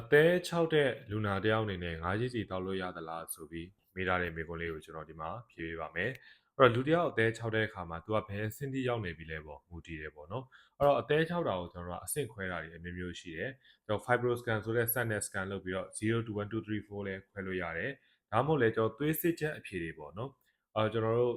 အသေး၆တဲ့လူနာတယောက်အနေနဲ့ငါးကြီးစီတောက်လို့ရသလားဆိုပြီးမေးထားတဲ့မေးခွန်းလေးကိုကျွန်တော်ဒီမှာဖြေပေးပါမယ်အဲ့တော့လူတယောက်အသေး၆တဲ့အခါမှာ तू ကဘယ်စင်းတိရောက်နေပြီလဲပေါ့မူတည်တယ်ပေါ့နော်အဲ့တော့အသေး၆တာကိုကျွန်တော်တို့ကအဆင့်ခွဲတာတွေအမျိုးမျိုးရှိတယ်ကျွန်တော် fibroscan ဆိုတဲ့ SAT scan လုပ်ပြီးတော့0 to 1 2 3 4လဲခွဲလို့ရတယ်ဒါမှမဟုတ်လဲကျွန်တော်သွေးစစ်ချက်အဖြေတွေပေါ့နော်အဲကျွန်တော်တို့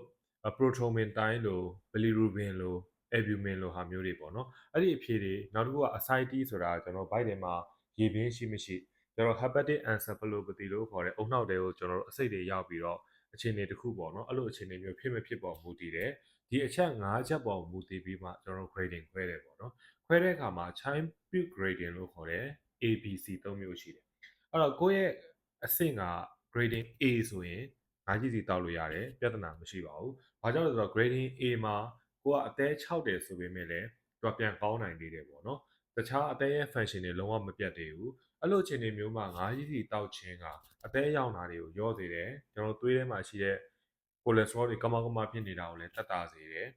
prothrombin တိုင်းလို့ bilirubin လို့ albumin လို့ဟာမျိုးတွေပေါ့နော်အဲ့ဒီအဖြေတွေနောက်တစ်ခုက ascites ဆိုတာကျွန်တော် bite ထဲမှာ ရေပင်းရှိမရှိကျွန်တော် hepatic encephalopathy လို့ခေါ်တဲ့အုံနှောက်တွေကိုကျွန်တော်တို့အစိတ်တွေရောက်ပြီးတော့အခြေအနေတစ်ခုပေါ့နော်အဲ့လိုအခြေအနေမျိုးဖြစ်မဖြစ်ပေါ်မူတည်တယ်ဒီအချက်၅ချက်ပေါ်မူတည်ပြီးမှကျွန်တော်တို့ grading ခွဲတယ်ပေါ့နော်ခွဲတဲ့အခါမှာ time peak grading လို့ခေါ်တဲ့ ABC ၃မျိုးရှိတယ်အဲ့တော့ကိုယ့်ရဲ့အဆင့်က grading A ဆိုရင်ငါးကြီးစီတောက်လို့ရတယ်ပြဿနာမရှိပါဘူး။ဘာကြောင့်လဲဆိုတော့ grading A မှာကိုကအသေး6တယ်ဆိုပေမဲ့လည်းသူကပြန်ကောင်းနိုင်သေးတယ်ပေါ့နော်။ တခြားအသေးရဲ့ function တွေလုံးဝမပြတ်သေးဘူး။အဲ့လိုအခြေအနေမျိုးမှာငါးကြီးစီတောက်ခြင်းကအသေးရောက်တာတွေကိုရောစေတယ်။ကျွန်တော်သွေးထဲမှာရှိတဲ့ cholesterol တွေကမကမဖြစ်နေတာကိုလည်းတက်တာစေတယ်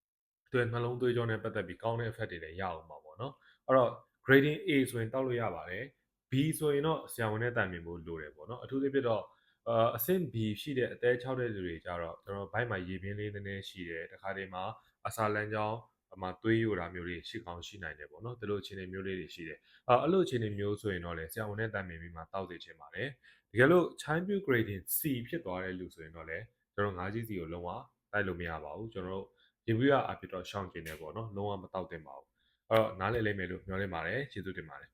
။သူကနှလုံးသွေးကြောနဲ့ပတ်သက်ပြီးကောင်းတဲ့ effect တွေလည်းရအောင်ပါပေါ့နော်။အဲ့တော့ grading A ဆိုရင်တောက်လို့ရပါတယ်။ B ဆိုရင်တော့ဆရာဝန်နဲ့တိုင်ပင်ဖို့လိုတယ်ပေါ့နော်။အထူးသဖြင့်တော့အာအဆင့် B ရှိတဲ့အသေး6တဲ့လူတွေကြတော့ကျွန်တော်ဘိုက်မှာရေပြင်းလေးနည်းနည်းရှိတယ်တခါတည်းမှာအစာလမ်းကြောင်း အမှသွေးယိုတာမျိုးတွေရှိကောင်းရှိနိုင်တယ်ပေါ့နော်ဒီလိုအခြေအနေမျိုးလေးတွေရှိတယ်အဲအဲ့လိုအခြေအနေမျိုးဆိုရင်တော့လေဆရာဝန်နဲ့တိုင်ပင်ပြီးမှတောက်သိချင်ပါတယ်တကယ်လို့ time view grading C ဖြစ်သွားတဲ့လူဆိုရင်တော့လေကျွန်တော် 5G စီကိုလုံးဝတိုက်လို့မရပါဘူးကျွန်တော်တို့ review အဖြစ်တော့ရှောင်ကျင်တယ်ပေါ့နော်လုံးဝမတောက်သင့်ပါဘူးအဲ့တော့နားလည်လိမ့်မယ်လို့မျှော်လင့်ပါတယ်ကျေးဇူးတင်ပါတယ်